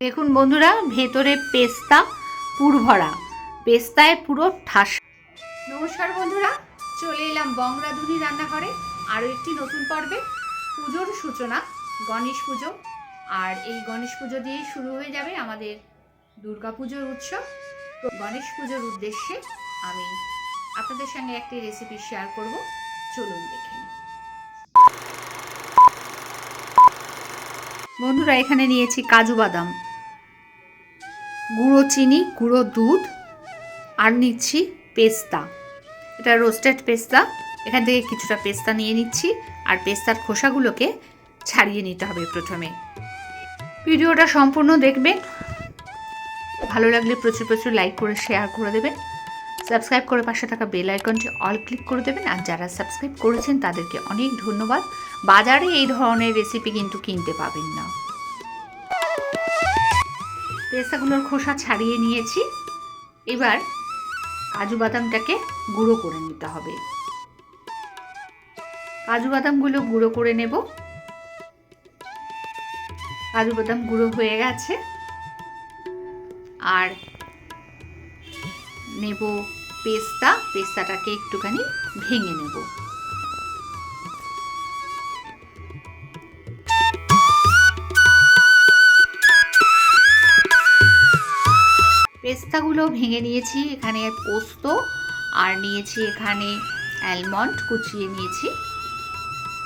দেখুন বন্ধুরা ভেতরে পেস্তা পুর ভরা পেস্তায় পুরো ঠাস নমস্কার বন্ধুরা চলে এলাম বংরাধুনি রান্নাঘরে। আরও একটি নতুন পর্বে পুজোর সূচনা গণেশ পুজো। আর এই গণেশ পুজো দিয়েই শুরু হয়ে যাবে আমাদের দুর্গা পুজোর উৎসব। তো গণেশ পুজোর উদ্দেশ্যে আমি আপনাদের সঙ্গে একটি রেসিপি শেয়ার করব। চলুন দেখে বন্ধুরা এখানে নিয়েছি কাজু বাদাম। গুঁড়ো চিনি, গুঁড়ো দুধ আর নিচ্ছি পেস্তা। এটা রোস্টেড পেস্তা। এখান থেকে কিছুটা পেস্তা নিয়ে নিচ্ছি আর পেস্তার খোসাগুলোকে ছাড়িয়ে নিতে হবে প্রথমে। ভিডিওটা সম্পূর্ণ দেখবেন। ভালো লাগলে প্রচুর প্রচুর লাইক করে শেয়ার করে দেবেন। সাবস্ক্রাইব করে পাশে থাকা বেল আইকনটি অল ক্লিক করে দেবেন। আর যারা সাবস্ক্রাইব করেছেন, তাদেরকে অনেক ধন্যবাদ। বাজারে এই ধরনের রেসিপি কিন্তু কিনতে পাবেন না। পেস্তাগুলোর খোসা ছাড়িয়ে নিয়েছি। এবার কাজু বাদামটাকে গুঁড়ো করে নিতে হবে। কাজু বাদামগুলো গুঁড়ো করে নেব। কাজু বাদাম গুঁড়ো হয়ে গেছে। আর নেব পেস্তা। পেস্তাটাকে একটুখানি ভেঙে নেব। পেস্তাগুলো ভেঙে নিয়েছি, এখানে পোস্ত, আর নিয়েছি এখানে অ্যালমন্ড, কুচিয়ে নিয়েছি।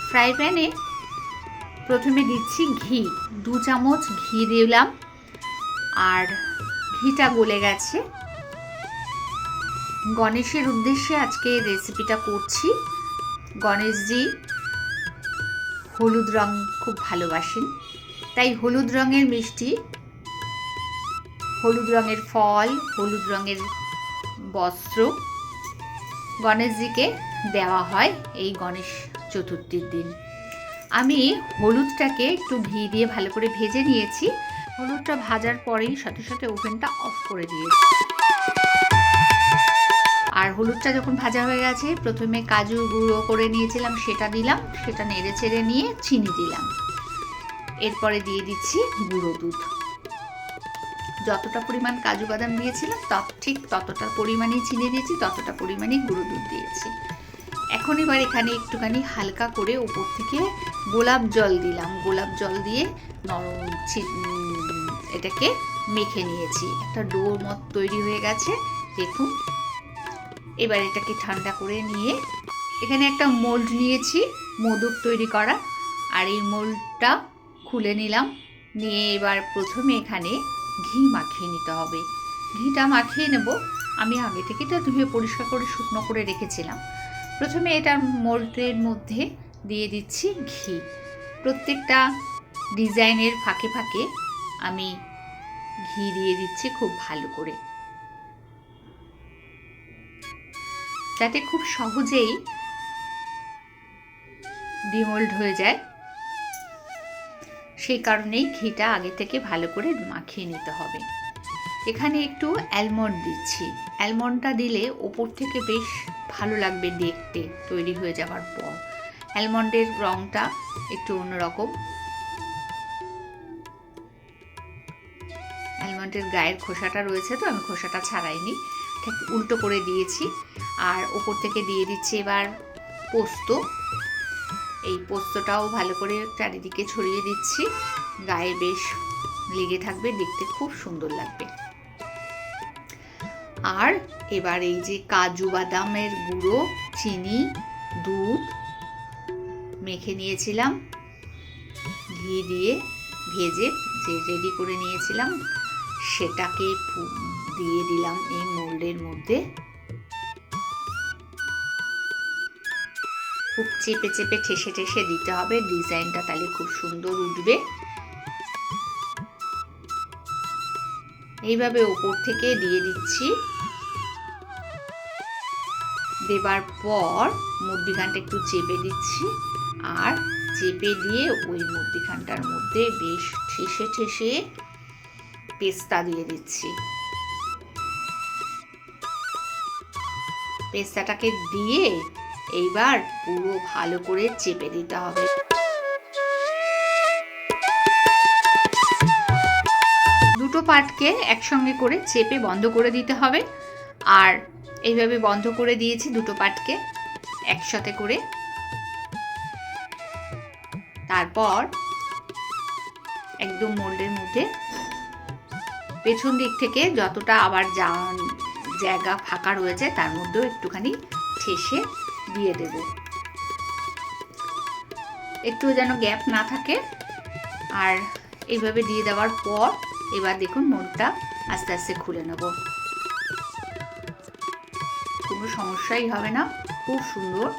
ফ্রাই প্যানে প্রথমে দিচ্ছি ঘি, দু চামচ ঘি দিলাম, আর ঘিটা গলে গেছে। গণেশের উদ্দেশ্যে আজকে রেসিপিটা করছি। গণেশজি হলুদ রং খুব ভালোবাসেন, তাই হলুদ রঙের মিষ্টি হলুদ রঙের ফল, হলুদ রঙের বস্ত্র গণেশজিকে দেওয়া হয় এই গণেশ চতুর্থীর দিন। আমি হলুদটাকে একটু ঘি দিয়ে ভালো করে ভেজে নিয়েছি। হলুদটা ভাজার পরেই সাথে সাথে ওভেনটা অফ করে দিয়েছি। আর হলুদটা যখন ভাজা হয়ে গেছে, প্রথমে কাজু গুঁড়ো করে নিয়েছিলাম, সেটা দিলাম, সেটা নেড়ে চেড়ে নিয়ে চিনি দিলাম। এরপরে দিয়ে দিচ্ছি গুঁড়ো দুধ। যতটা পরিমাণ কাজু বাদাম দিয়েছিলাম, তত ঠিক ততটা পরিমাণেই চিনি দিয়েছি, ততটা পরিমাণেই গুঁড়ো দুধ দিয়েছি। এখন এবার এখানে একটুখানি হালকা করে ওপর থেকে গোলাপ জল দিলাম। গোলাপ জল দিয়ে নরম এটাকে মেখে নিয়েছি। একটা ডোর মত তৈরি হয়ে গেছে, দেখুন। এবার এটাকে ঠান্ডা করে নিয়ে এখানে একটা মোল্ড নিয়েছি মোদক তৈরি করা। আর এই মোল্ডটা খুলে নিলাম। নিয়ে এবার প্রথমে এখানে ঘি মাখিয়ে নিতে হবে। ঘিটা মাখিয়ে নেব। আমি আগে থেকে এটা ধুয়ে পরিষ্কার করে শুকনো করে রেখেছিলাম। প্রথমে এটার মোল্ডের মধ্যে দিয়ে দিচ্ছি ঘি। প্রত্যেকটা ডিজাইনের ফাঁকে ফাঁকে আমি ঘি দিয়ে দিচ্ছি খুব ভালো করে। যাতে খুব সহজেই ডিমোল্ড হয়ে যায়। সেই কারণেই ঘিটা আগে থেকে ভালো করে মাখিয়ে নিতে হবে। এখানে একটু অ্যালমন্ড দিচ্ছি। অ্যালমন্ডটা দিলে ওপর থেকে বেশ ভালো লাগবে দেখতে, তৈরি হয়ে যাওয়ার পর। অ্যালমন্ডের রঙটা একটু অন্যরকম। অ্যালমন্ডের গায়ের খোসাটা রয়েছে তো, আমি খোসাটা ছাড়াইনি। ঠিক উল্টো করে দিয়েছি। আর ওপর থেকে দিয়ে দিচ্ছি এবার পোস্ত। এই পোস্তটাও ভালো করে চারিদিকে ছড়িয়ে দিচ্ছি। গায়ে বেশ লেগে থাকবে, দেখতে খুব সুন্দর লাগবে। আর এবার এই যে কাজু বাদামের গুঁড়ো, চিনি, দুধ মেখে নিয়েছিলাম। ঘি দিয়ে ভেজে যে রেডি করে নিয়েছিলাম, সেটাকে দিয়ে দিলাম এই মোল্ডের মধ্যে। খুব চেপে চেপে ঠেসে ঠেসে দিতে হবে। ডিজাইনটা তাহলে খুব সুন্দর উঠবে। এইভাবে ওপর থেকে দিয়ে দিচ্ছি। দেবার পর মুরগিখানটা একটু চেপে দিচ্ছি। আর চেপে দিয়ে ওই মুরগিখানটার মধ্যে বেশ ঠেসে ঠেসে পেস্তা দিয়ে দিচ্ছি। পেস্তাটাকে দিয়ে এইবার পুরো ভালো করে চেপে দিতে হবে। দুটো পাটকে একসঙ্গে করে চেপে বন্ধ করে দিতে হবে। আর এইভাবে বন্ধ করে দিয়েছি দুটো পাটকে একসাথে করে। তারপর একদম মোল্ডের মধ্যে পেছন দিক থেকে যতটা আবার জায়গা ফাঁকা রয়েছে তার মধ্যেও একটুখানি ঠেসে দিয়ে দেব। একটু যেন গ্যাপ না থাকে। আর এইভাবে দিয়ে দেওয়ার পর এবার দেখুন মোলটা আস্তে আস্তে খুলে নেব। কোনো সমস্যাই হবে না, খুব সুন্দর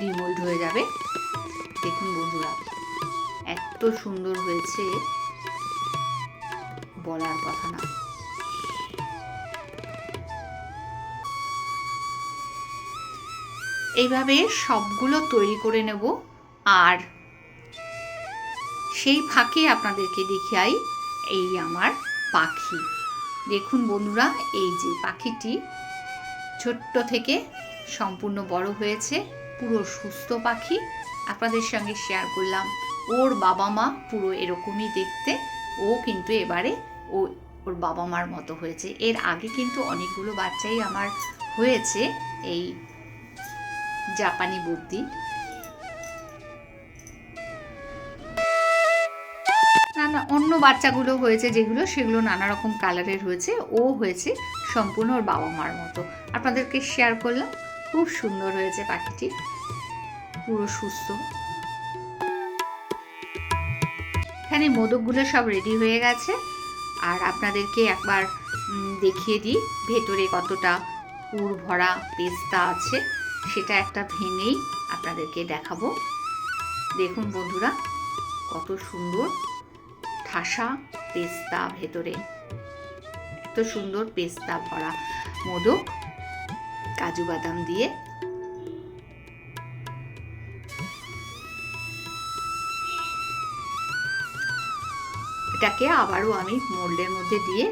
ডিমোল্ড হয়ে যাবে। দেখুন বন্ধুরা, এত সুন্দর হয়েছে বলার কথা না। এইভাবে সবগুলো তৈরি করে নেব আর সেই ফাঁকে আপনাদেরকে দেখাই এই আমার পাখি। দেখুন বন্ধুরা, এই যে পাখিটি ছোট্ট থেকে সম্পূর্ণ বড় হয়েছে, পুরো সুস্থ পাখি। আপনাদের সঙ্গে শেয়ার করলাম। ওর বাবা মা পুরো এরকমই দেখতে। ও কিন্তু এবারে ও, ওর বাবা মার মতো হয়েছে। এর আগে কিন্তু অনেকগুলো বাচ্চাই আমার হয়েছে এই জাপানি বুদ্ধি। নানা অন্য বাচ্চাগুলো হয়েছে যেগুলো, সেগুলো নানা রকম কালারের হয়েছে। ও হয়েছে সম্পূর্ণ ওর বাবা মার মতো। আপনাদেরকে শেয়ার করলাম, খুব সুন্দর হয়েছে পাখিটি। পুরো সুস্থ। এখানে মোদকগুলো সব রেডি হয়ে গেছে। আর আপনাদেরকে একবার দেখিয়ে দিই, ভেতরে কতটা পুর ভরা পেস্তা আছে। সেটা একটা ভেঙেই আপনাদেরকে দেখাবো। দেখুন বন্ধুরা, কত সুন্দর ঠাসা পেস্তা ভেতরে। এত সুন্দর পেস্তা ভরা মোদক কাজু বাদাম দিয়ে। এটাকে আবারও আমি মোল্ডের মধ্যে দিয়ে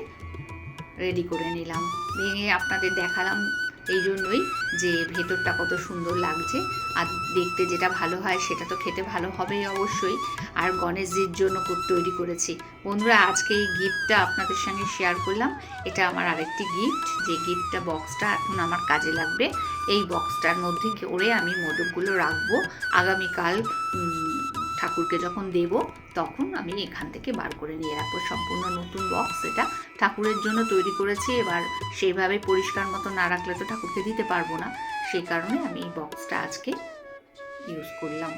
রেডি করে নিলাম। ভেঙে আপনাদের দেখালাম এই জন্যই যে ভেতরটা কত সুন্দর লাগছে। আর দেখতে যেটা ভালো হয় সেটা তো খেতে ভালো হবেই অবশ্যই। আর গণেশজির জন্য তৈরি করেছি। বন্ধুরা, আজকে এই গিফটটা আপনাদের সঙ্গে শেয়ার করলাম। এটা আমার আরেকটি গিফট। যে গিফটটা বক্সটা এখন আমার কাজে লাগবে। এই বক্সটার মধ্যে করে আমি মোদকগুলো রাখব। আগামীকাল ঠাকুরকে যখন দেব, তখন আমি এখান থেকে বার করে নিয়ে রাখব সম্পূর্ণ নতুন বক্স এটা। ঠাকুরের জন্য তৈরি করেছি, এবার সেইভাবে পরিষ্কার মতো না রাখলে তো ঠাকুরকে দিতে পারব না। সেই কারণে আমি এই বক্সটা আজকে ইউজ করলাম।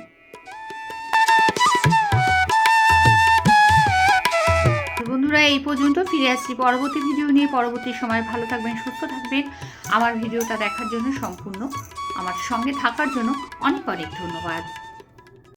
বন্ধুরা, এই পর্যন্ত ফিরে আসছি পরবর্তী ভিডিও নিয়ে। পরবর্তী সময় ভালো থাকবেন, সুস্থ থাকবেন। আমার ভিডিওটা দেখার জন্য সম্পূর্ণ, আমার সঙ্গে থাকার জন্য অনেক অনেক ধন্যবাদ।